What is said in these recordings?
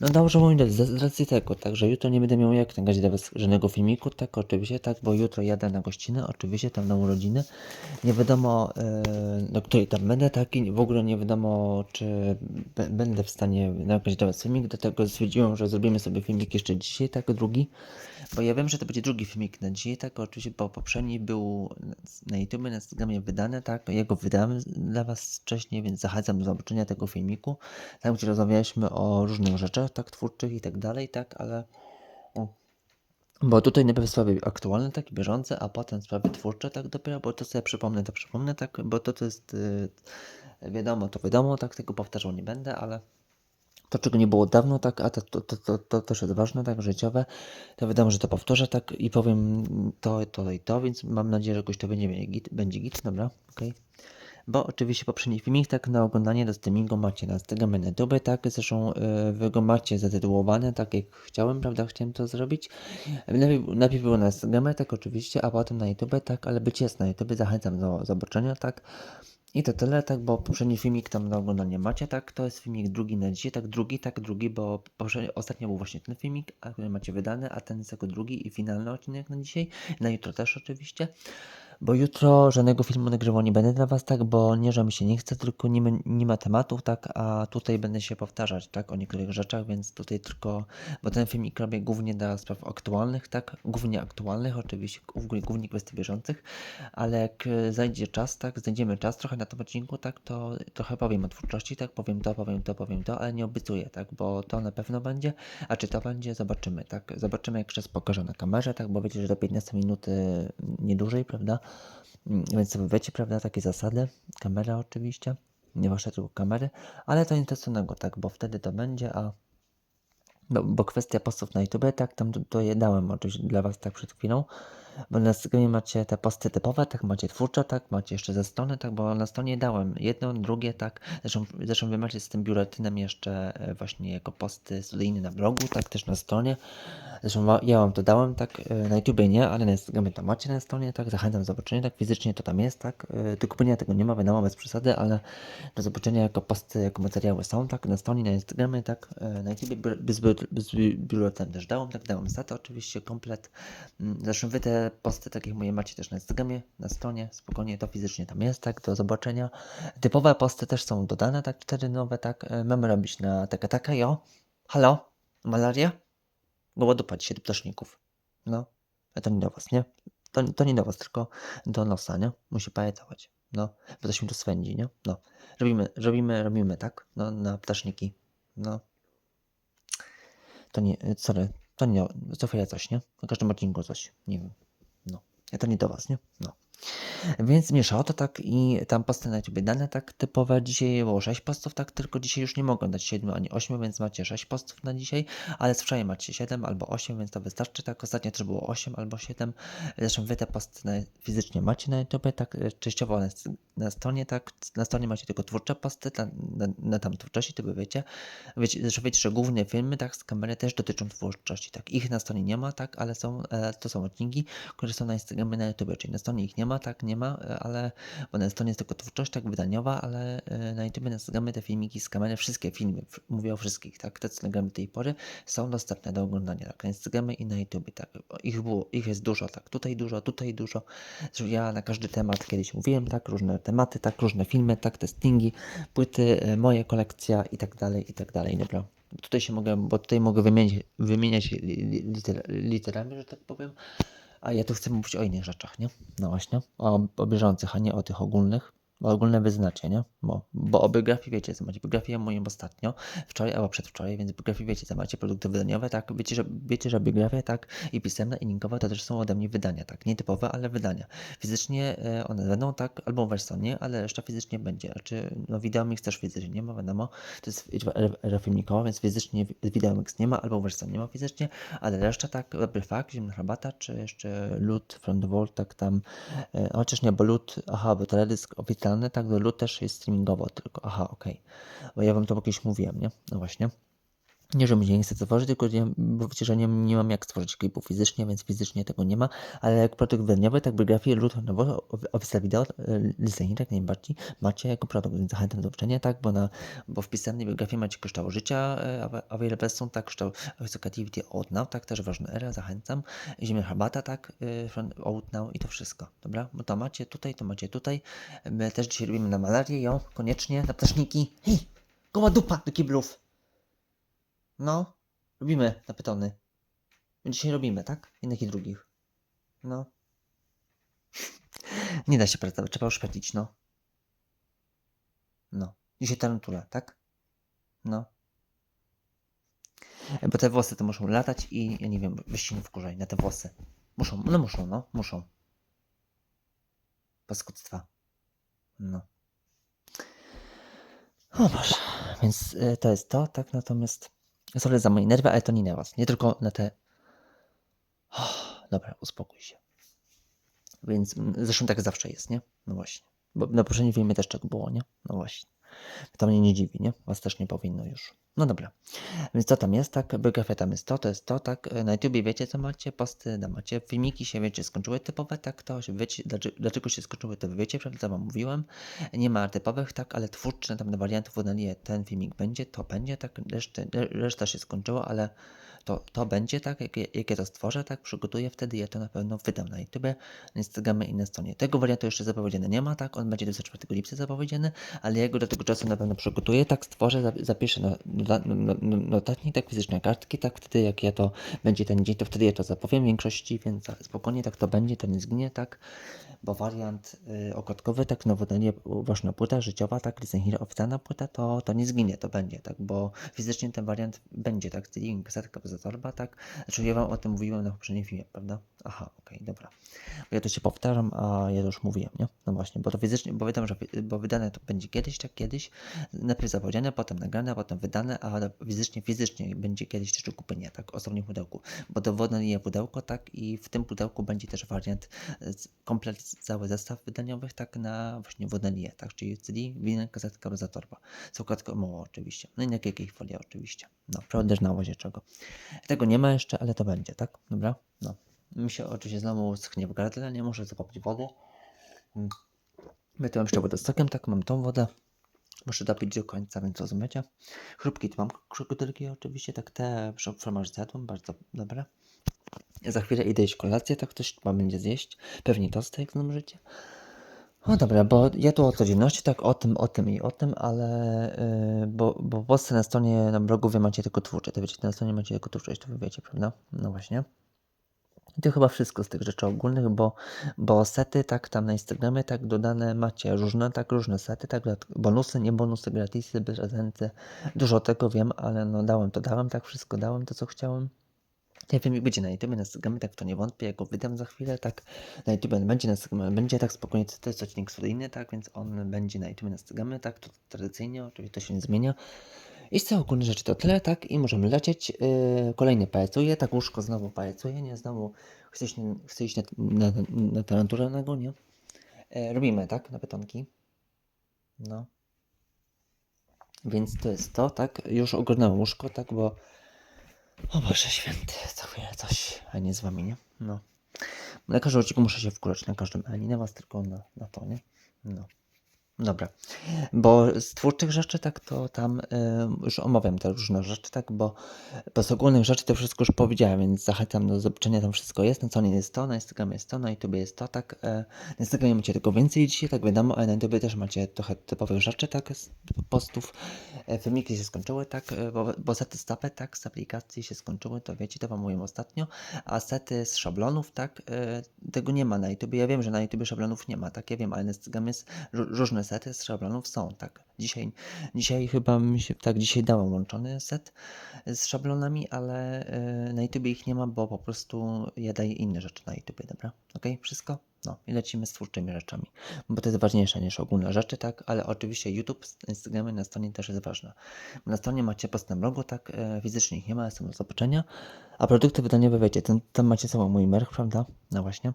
No dobrze, moi drodzy, z z racji tego, tak, że jutro nie będę miał jak nagrać dla was żadnego filmiku, tak, oczywiście, tak, bo jutro jadę na gościnę, oczywiście, tam na urodziny. Nie wiadomo, e, do której tam będę, tak, i w ogóle nie wiadomo, czy będę w stanie nagrać dla was filmik, dlatego stwierdziłem, że zrobimy sobie filmik jeszcze dzisiaj, tak, drugi, bo ja wiem, że to będzie drugi filmik na dzisiaj, tak, oczywiście, bo poprzedni był na YouTube, na Instagramie wydany, tak, ja go wydałem dla was wcześniej, więc zachęcam do zobaczenia tego filmiku, tam, gdzie rozmawialiśmy o różnych rzeczach, tak, twórczych i tak dalej, tak, ale... o, Bo tutaj najpierw sprawy aktualne, tak, bieżące, a potem sprawy twórcze, tak, dopiero, bo to sobie przypomnę, to przypomnę, tak, bo to, to jest, y, wiadomo, to wiadomo, tak, tego powtarzał nie będę, ale to, czego nie było dawno, tak, a to, to, to, to, to też jest ważne, tak, życiowe, to wiadomo, że to powtórzę, tak, i powiem to, to i to, więc mam nadzieję, że jakoś to będzie git, będzie git, dobra, okej. Bo oczywiście poprzedni filmik tak na oglądanie do streamingu macie na Instagramie, na YouTube, tak, zresztą yy, wy go macie zatytułowane, tak jak chciałem, prawda, chciałem to zrobić. Najpierw, najpierw było na Instagramie, tak oczywiście, a potem na YouTube, tak, ale być jest na YouTube, zachęcam do zobaczenia, tak. I to tyle, tak, bo poprzedni filmik tam na oglądanie macie, tak, to jest filmik drugi na dzisiaj, tak, drugi, tak, drugi, bo ostatnio był właśnie ten filmik, a który macie wydany, a ten jest jako drugi i finalny odcinek na dzisiaj, na jutro też oczywiście. Bo jutro żadnego filmu nagrywał nie będę dla Was, tak, bo nie, że mi się nie chce, tylko nie, nie ma tematów, tak, a tutaj będę się powtarzać, tak, o niektórych rzeczach, więc tutaj tylko, bo ten filmik robię głównie dla spraw aktualnych, tak, głównie aktualnych, oczywiście, głównie, kwestii bieżących, ale jak zajdzie czas, tak, znajdziemy czas trochę na tym odcinku, tak, to trochę powiem o twórczości, tak, powiem to, powiem to, powiem to, ale nie obiecuję, tak, bo to na pewno będzie, a czy to będzie, zobaczymy, tak, zobaczymy jak czas pokażę na kamerze, tak, bo wiecie, że do 15 minuty nie dłużej, prawda, więc sobie wiecie, prawda, takie zasady, kamera oczywiście, nie wasze tylko kamery, ale to nic stosunego, tak, bo wtedy to będzie, a bo, bo kwestia postów na YouTube, tak, tam to, to je dałem oczywiście dla Was tak przed chwilą, bo na Instagramie macie te posty typowe, tak, macie twórcze, tak, macie jeszcze ze strony, tak, bo na stronie dałem jedno, drugie, tak, zresztą, zresztą Wy macie z tym biuletynem jeszcze e, właśnie jako posty studyjne na blogu, tak, też na stronie, zresztą ja Wam to dałem, tak, e, na YouTubie nie, ale na Instagramie to macie na stronie, tak, zachęcam do zobaczenia, tak, fizycznie to tam jest, tak, e, do kupienia tego nie ma, wiadomo, bez przesady, ale do zobaczenia jako posty, jako materiały są, tak, na stronie, na Instagramie, tak, e, na YouTube biu- bez, biu- bez biu- biuletyn też dałem, tak, dałem statę oczywiście, komplet, Mm, zresztą wy te posty, tak jak macie też na Instagramie, na stronie, spokojnie, to fizycznie tam jest, tak, do zobaczenia. Typowe posty też są dodane, tak, cztery nowe, tak, e, mamy robić na taka, taka, jo, halo, malaria? Było dupa dzisiaj do ptaszników, no, to nie do was, nie? To, to nie do was, tylko do nosa, nie? Musi pajetować, no, bo to się tu swędzi, nie? No, robimy, robimy, robimy, tak, no, na ptaszniki, no. To nie, sorry, to nie, co coś, nie? Na każdym odcinku coś, nie wiem, no. To nie do was, nie? No. Więc mieszało to tak i tam posty na ciebie dane tak typowe. Dzisiaj było 6 postów, tak tylko dzisiaj już nie mogę dać 7 ani 8, więc macie 6 postów na dzisiaj, ale z wczoraj macie 7 albo 8, więc to wystarczy. Tak ostatnio też było 8 albo 7. Zresztą wy te posty na, fizycznie macie na YouTube, tak e, częściowo na, na stronie, tak na stronie macie tylko twórcze posty, na, na, na tam twórczości, to wy wiecie. Wiecie, zresztą wiecie, że główne filmy tak z kamery też dotyczą twórczości, tak ich na stronie nie ma, tak, ale są, e, to są odcinki, które są na Instagramie, na YouTube, czyli na stronie ich nie ma, tak, nie ma, e, ale, bo na stronie jest tylko twórczość, tak, wydaniowa, ale e, na YouTube, na Instagramie te filmiki z kamery, wszystkie filmy, mówię o wszystkich, tak, te co nagramy tej pory, są dostępne do oglądania, tak, na Instagramie i na YouTube, tak, ich było, ich jest dużo, tak, tutaj dużo, tutaj dużo, ja na każdy temat kiedyś mówiłem, tak, różne tematy, tak, różne filmy, tak, testingi, płyty, e, moje kolekcja i tak dalej, i tak dalej, dobra. Tutaj się mogę, bo tutaj mogę wymieniać, wymieniać li, li, liter, literami, że tak powiem, a ja tu chcę mówić o innych rzeczach, nie? No właśnie, o, o bieżących, a nie o tych ogólnych. Ogólne wyznacie, nie? Bo, bo o biografii wiecie, co macie. Biografię moją ostatnio, wczoraj albo przedwczoraj, więc biografii wiecie, co macie. Produkty wydaniowe, tak? Wiecie, że, wiecie, że biografia, tak? I pisemna, i linkowa to też są ode mnie wydania, tak? Nie typowe, ale wydania. Fizycznie e, one będą, tak? Albo wersją nie, ale reszta fizycznie będzie. Znaczy, no Videomix też fizycznie nie ma, wiadomo. To jest filmikowa, więc fizycznie Videomix nie ma, albo wersją nie ma fizycznie, ale reszta tak, dobry fakt, zimna herbata, czy jeszcze Loot from the Vault, tak tam, e, chociaż nie, bo Loot, aha, bo teledysk oficjalny, tak, do Loot też jest streamingowo tylko, aha, okej, bo ja wam to kiedyś mówiłem, nie, no właśnie. Nie, że mi się nie chce tworzyć, tylko nie, bo wiecie, że nie, nie mam jak stworzyć klipu fizycznie, więc fizycznie tego nie ma, ale jak produkt wydaniowy, tak biografię lub nowo opisy wideo, listening, tak najbardziej macie jako produkt, więc zachęcam do uczenia, tak, bo, na, bo w pisemnej biografii macie kształt życia, e, available są, tak, kształt activity out now, tak, też ważna era, zachęcam, ziemia herbata, tak, e, out now i to wszystko, dobra, bo to macie tutaj, to macie tutaj, my też dzisiaj robimy na malarię, ją, koniecznie, na ptaszniki, hej, goła dupa do kiblów, no, robimy na pytony. Dzisiaj robimy, tak? Jednych i drugich. No. Nie da się pracować, trzeba oszpecić, no. No. Dzisiaj tarantula, tak? No. Bo te włosy to muszą latać i ja nie wiem, wyście nie wkurzaj na te włosy. Muszą, no muszą, no, muszą. Paskudztwa. No. O Boże. Więc y, to jest to, tak? Natomiast sorry za moje nerwy, ale to nie na was. Nie tylko na te... Oh, dobra, uspokój się. Więc mm, zresztą tak zawsze jest, nie? No właśnie. Bo na poprzednim filmie też tak było, nie? No właśnie. To mnie nie dziwi, nie? Was też nie powinno już. No dobra. Więc co tam jest, tak? Biografia tam jest to, to jest to, tak? Na YouTubie wiecie, co macie, posty, no macie, filmiki się, wiecie, skończyły typowe, tak? To się wiecie, dlaczego, dlaczego się skończyły, to wiecie, prawda? To wam mówiłem. Nie ma typowych, tak? Ale twórcze tam na wariantów wodanie ten filmik będzie, to będzie, tak? Reszta, reszta się skończyła, ale to, to będzie tak, jak, jak ja to stworzę, tak, przygotuję, wtedy ja to na pewno wydam na YouTube, Instagramie i na stronie. Tego wariantu jeszcze zapowiedziane nie ma, tak, on będzie do 4 lipca zapowiedziany, ale ja go do tego czasu na pewno przygotuję, tak, stworzę, zapiszę na, na, notatnik, tak, fizyczne kartki, tak, wtedy jak ja to będzie ten dzień, to wtedy ja to zapowiem w większości, więc spokojnie, tak to będzie, to nie zginie, tak, bo wariant y, okładkowy, tak, nowodanie, ważna płyta życiowa, tak, Listen oficjalna płyta, to, to nie zginie, to będzie, tak, bo fizycznie ten wariant będzie, tak, czyli kasetka za torba, tak? Znaczy ja wam o tym mówiłem na poprzednim filmie, prawda? Aha, okej, okay, dobra. Bo ja to się powtarzam, a ja to już mówiłem, nie? No właśnie, bo to fizycznie, bo wiadomo, że bo wydane to będzie kiedyś, tak kiedyś, najpierw zapowiedziane, potem nagrane, potem wydane, a fizycznie, fizycznie będzie kiedyś do kupienia, tak? Osobnie pudełku, bo dowodne nie pudełko, tak? I w tym pudełku będzie też wariant, komplet, cały zestaw wydaniowych, tak? Na właśnie wodnie, tak? Czyli CD, winek, kasetka, roza torba. Okładką mało oczywiście. No i na jakiej folia oczywiście. No, prawda, na łazie czego. Tego nie ma jeszcze, ale to będzie, tak? Dobra? No. Mi się oczywiście znowu schnie w gardle, nie muszę zapopić wody. My tu mam jeszcze wodę z sokiem, tak? Mam tą wodę. Muszę dopić do końca, więc rozumiecie. Chrupki tu mam krokodylki oczywiście, tak te formaż zjadłem, bardzo dobre. Za chwilę idę jeść kolację, tak ktoś chyba będzie zjeść. Pewnie tosty, jak znam życie. No dobra, bo ja tu o codzienności, tak o tym, o tym i o tym, ale yy, bo, bo w Polsce na stronie, na blogu wy macie tylko twórcze, to wiecie, na stronie macie tylko twórcze, to wy wiecie, prawda? No właśnie. I to chyba wszystko z tych rzeczy ogólnych, bo, bo sety, tak, tam na Instagramie, tak, dodane macie różne, tak, różne sety, tak, bonusy, nie bonusy, gratisy, prezenty, dużo tego wiem, ale no dałem to, dałem, tak, wszystko dałem, to co chciałem. Ten filmik będzie na YouTube, na Instagramie, tak to nie wątpię, ja go wydam za chwilę, tak, na YouTube będzie, na Instagramie będzie, tak, spokojnie, to jest odcinek studyjny, tak, więc on będzie na YouTube, na Instagramie, tak, to tradycyjnie, oczywiście to się nie zmienia. I z całej ogólne rzeczy to tyle, tak, i możemy lecieć. Yy, kolejny pajecuje, tak, łóżko znowu pajecuje, nie, znowu chce iść, chce iść na, na, na taranturę na go, nie? Yy, robimy, tak, na betonki. No. Więc to jest to, tak, już ogarnąłem łóżko, tak, bo o Boże święty, co chwilę coś, a nie z wami, nie? No. Na każdym odcinku muszę się wkurać, na każdym, ale nie na was, tylko na, na to, nie? No. Dobra, bo z twórczych rzeczy, tak, to tam y, już omawiam te różne rzeczy, tak, bo, bo z ogólnych rzeczy to wszystko już powiedziałem, więc zachęcam do zobaczenia, tam wszystko jest, na co nie jest to, na Instagramie jest to, na YouTube jest to, tak, y, na Instagramie macie tego więcej dzisiaj, tak wiadomo, na YouTube też macie trochę typowych rzeczy, tak, z postów, y, filmiki się skończyły, tak, y, bo, bo sety z tapet, tak, z aplikacji się skończyły, to wiecie, to wam mówiłem ostatnio, a sety z szablonów, tak, y, tego nie ma na YouTube, ja wiem, że na YouTube szablonów nie ma, tak, ja wiem, ale na Instagramie jest różne sety z szablonów są, tak. Dzisiaj, dzisiaj chyba mi się, tak, dzisiaj dałem łączony set z szablonami, ale yy, na YouTube ich nie ma, bo po prostu ja daję inne rzeczy na YouTube, dobra? Ok, wszystko? No i lecimy z twórczymi rzeczami, bo to jest ważniejsze niż ogólne rzeczy, tak, ale oczywiście YouTube, Instagramy na stronie też jest ważne. Na stronie macie post na blogu, tak, yy, fizycznie ich nie ma, są do zobaczenia, a produkty wydaniowe wiecie, tam, tam macie sobą mój merch, prawda? No właśnie.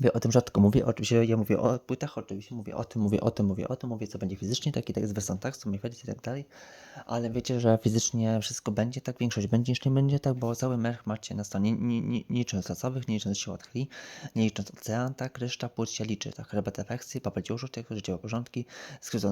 Ja o tym rzadko. Mówię, oczywiście ja mówię o płytach, oczywiście mówię o tym, mówię o tym, mówię o tym, mówię co będzie fizycznie, tak i tak jest wersją tak, są i tak dalej, ale wiecie, że fizycznie wszystko będzie tak, większość będzie niż nie będzie tak, bo cały merch macie na stronie, nie, nie, nie licząc zasobowych, nie licząc sił od chwili, nie licząc ocean, tak, reszta płyt się liczy, tak, herbata efekcji, papeciuszu, tych życiowe porządki,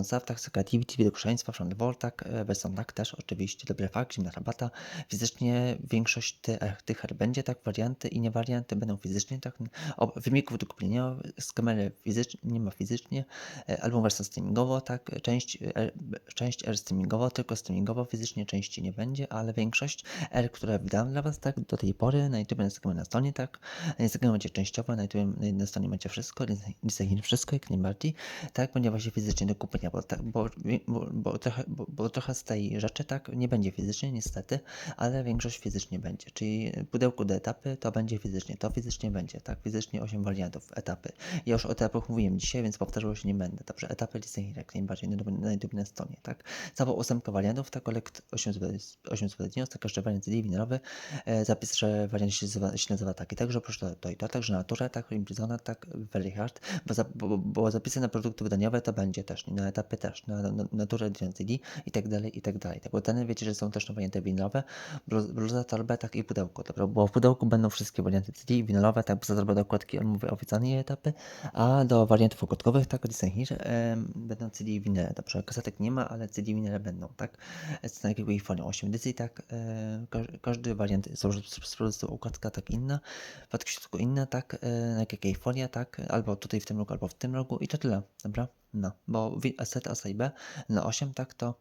staw, tak, creativity, widokuszeństwa, front wall, tak, e, wersją tak też, oczywiście, dobry fakt, zimna rabata, fizycznie większość ty, tych her będzie tak, warianty i nie warianty będą fizycznie tak, o, kupienia z kamery fizycznie, nie ma fizycznie, e, albo wersja streamingowo, tak, część, e, część R streamingowo, tylko streamingowo, fizycznie części nie będzie, ale większość R, które wydałem dla Was, tak, do tej pory, na YouTube, na Instagramie, na stronie, tak, na Instagramie macie częściowo, na YouTube, na jednej stronie macie wszystko, Instagram wszystko, jak najbardziej, tak, będzie właśnie fizycznie do kupienia, bo, tak, bo, bo, bo, trochę, bo, bo trochę z tej rzeczy, tak, nie będzie fizycznie, niestety, ale większość fizycznie będzie, czyli pudełko do etapy to będzie fizycznie, to fizycznie będzie, tak, fizycznie 8 wariantów, etapy. Ja już o etapach mówiłem dzisiaj, więc powtarzał się nie będę. Dobrze, etapy listening jak najbardziej na, YouTube na stronie, tak. Cała ósemka wariantów, tak, kolekt 8 zbadnios, tak, każdy wariant CD winylowy, e, zapis, że wariant się się nazywa taki, także proszę to, i to, także natura, tak, Imprisona, tak, Very Hard, bo, za, bo, bo zapisy na produkty wydaniowe to będzie też, na etapy też, na, na naturę CD i tak dalej, i tak dalej. Tak, bo ten wiecie, że są też na warianty winylowe, bluza, torbę, tak, i pudełko, dobra, bo w pudełku będą wszystkie warianty CD winylowe, tak, bluza, torba, dokładki, on mówi oficjalnie etapy, a do wariantów okładkowych, tak, Disney e, będą CD winyl, dobrze, kasetek nie ma, ale CD winyl będą, tak, z jakiego formą 8 edycji, tak, e, każdy, wariant z układka, tak, inna, w środku inna, tak, e, na jakiej folia, tak, albo tutaj w tym rogu, albo w tym rogu i to tyle, dobra, no, bo asset A B na 8, tak, to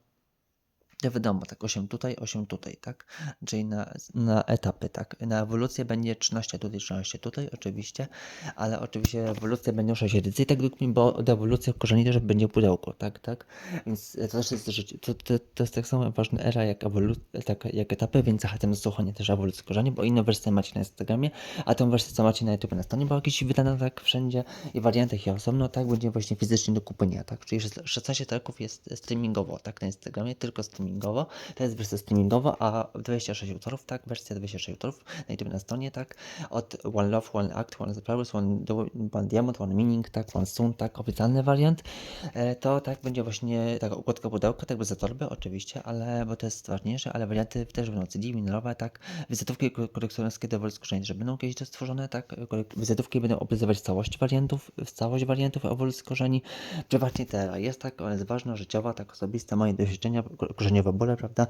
wiadomo, tak 8 tutaj, 8 tutaj, tak? Czyli na, na etapy, tak? Na ewolucję będzie 13 tutaj, 13 tutaj, oczywiście, ale oczywiście ewolucja będzie 6 edycji, tak bo od ewolucji korzeni też będzie pudełko, tak, tak? Więc to też jest życie, to, to, to jest tak samo ważna era jak ewolucja, tak, jak etapy, więc zachęcam do słuchania też ewolucji korzeni, bo inne wersje macie na Instagramie, a tą wersję co macie na YouTube na stronie, bo jakieś wydane tak wszędzie i warianty ich osobno, tak, będzie właśnie fizycznie do kupienia, tak? Czyli 16 traków jest streamingowo, tak, na Instagramie, tylko streamingowo streamingowo, to jest wersja streamingowa, a 26 utworów, tak, wersja 26 utworów na YouTube na stronie, tak, od One Love, One Act, One Flowers, One, One Diamond, One Meaning, tak, One Soon, tak, oficjalny wariant, e, to tak będzie właśnie taka układka pudełka, tak, bez torby oczywiście, ale, bo to jest ważniejsze, ale warianty też będą CD, minerowe, tak, wizytówki kolekcjonerskie dowolnie skorzenie, że będą kiedyś to stworzone, tak, wizytówki będą opisywać całość wariantów, całość wariantów ewolucji korzeni, prywatnie teraz jest tak, ona jest ważna, życiowa, tak? Osobiste, moje doświadczenia korzeniowe bóle, prawda?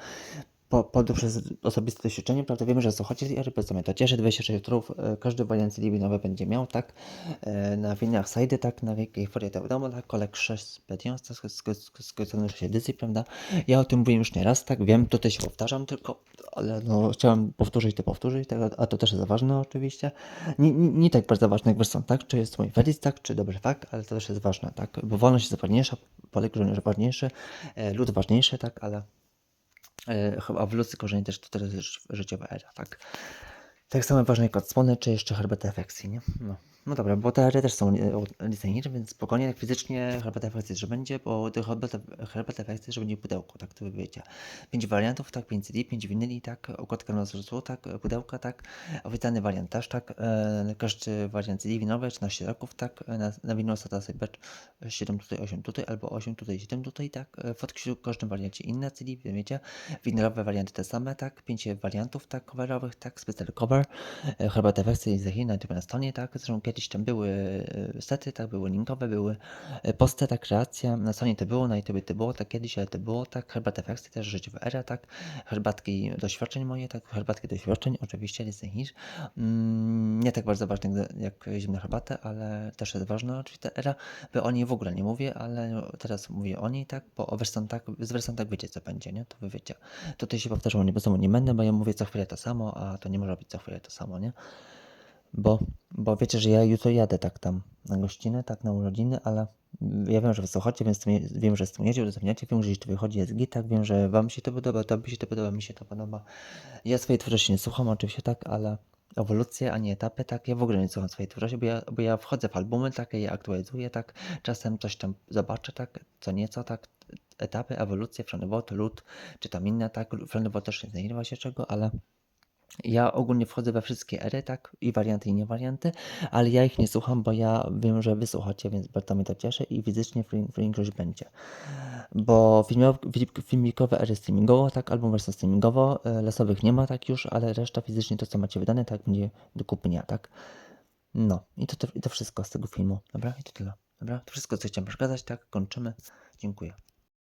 Po, po, przez osobiste doświadczenie, prawda, wiemy, że słuchacie tej ery, powiedzmy to cieszy, 26 turów, e, każdy wariant libinowy będzie miał, tak, e, na winach side, tak, na wielkiej folie to wiadomo, tak, kolek 6 Bedions, tak, skrócone 6 edycji, prawda, ja o tym mówiłem już nie raz, tak, wiem, tutaj się powtarzam tylko, ale no, chciałem powtórzyć to powtórzyć, tak, a to też jest ważne oczywiście, nie, nie, nie tak bardzo ważne jak wersją, tak, czy jest mój Felis, tak, czy dobry fakt, ale to też jest ważne, tak, bo wolność jest ważniejsza, polek żołnierz ważniejszy, e, lud ważniejszy, tak, ale chyba w ludzkiej korzeni też to teraz jest życiowa era, tak? Tak samo ważne jak odsłony, czy jeszcze herbata efekcji, nie? No. No dobra, bo te też są licencje, więc spokojnie, jak fizycznie herbata efekcji, że będzie, bo tych herbata efekcji, że będzie pudełko, tak to wiecie. Pięć wariantów, tak, 5 CD, 5 winyli, tak, układka na złoto, tak, pudełka, tak, oficjalny wariant też, tak, e, każdy wariant CD winowy, 13 roków, tak, na, na winylu Sata sobie 7 tutaj, 8 tutaj, albo 8 tutaj, 7 tutaj, tak, fotki w każdym wariancie inne CD, wiecie, winylowe warianty te same, tak, 5 wariantów, tak, coverowych, tak, special cover, herbata efekcji z na, na stronie, tak, zresztą kiedyś tam były e, sety, tak, były linkowe, były e, posty, tak, kreacja, na stronie to było, na YouTube to było, tak kiedyś, ale to było, tak, herbat efekty też, życiowa era, tak, herbatki doświadczeń moje, tak, herbatki doświadczeń, oczywiście, Disney Hill, mm, nie tak bardzo ważne jak zimna herbata, ale też jest ważna oczywiście era, by o niej w ogóle nie mówię, ale teraz mówię o niej, tak, bo o wersją tak, z wersją tak wiecie, co będzie, nie, to wy wiecie. Tutaj się powtarzam, nie, bo nie będę, bo ja mówię co chwilę to samo, a to nie może być co chwilę to samo, nie. Bo, bo wiecie, że ja jutro jadę tak tam na gościnę, tak na urodziny, ale ja wiem, że wy słuchacie, więc wiem, że stymujecie, udostępniacie, wiem, że to wychodzi jest git, tak, wiem, że wam się to podoba, to mi się to podoba, mi się to podoba. Ja swojej twórczości nie słucham oczywiście tak, ale ewolucje, a nie etapy, tak, ja w ogóle nie słucham swojej twórczości, bo ja, bo ja wchodzę w albumy, tak, ja je aktualizuję, tak, czasem coś tam zobaczę, tak, co nieco, tak, etapy, ewolucje, Frenewot, lód, czy tam inne, tak, Frenewot też nie znajdowa się czego, ale Ja ogólnie wchodzę we wszystkie ery, tak? I warianty, i niewarianty, ale ja ich nie słucham, bo ja wiem, że wy słuchacie, więc bardzo mnie to cieszy i fizycznie większość będzie. Bo filmikowe ery streamingowo, tak? Albo wersja streamingowo, e, losowych nie ma tak już, ale reszta fizycznie to, co macie wydane, tak będzie do kupienia, tak? No, i to, to, i to wszystko z tego filmu, dobra? I to tyle, dobra? To wszystko, co chciałem przekazać, tak? Kończymy. Dziękuję.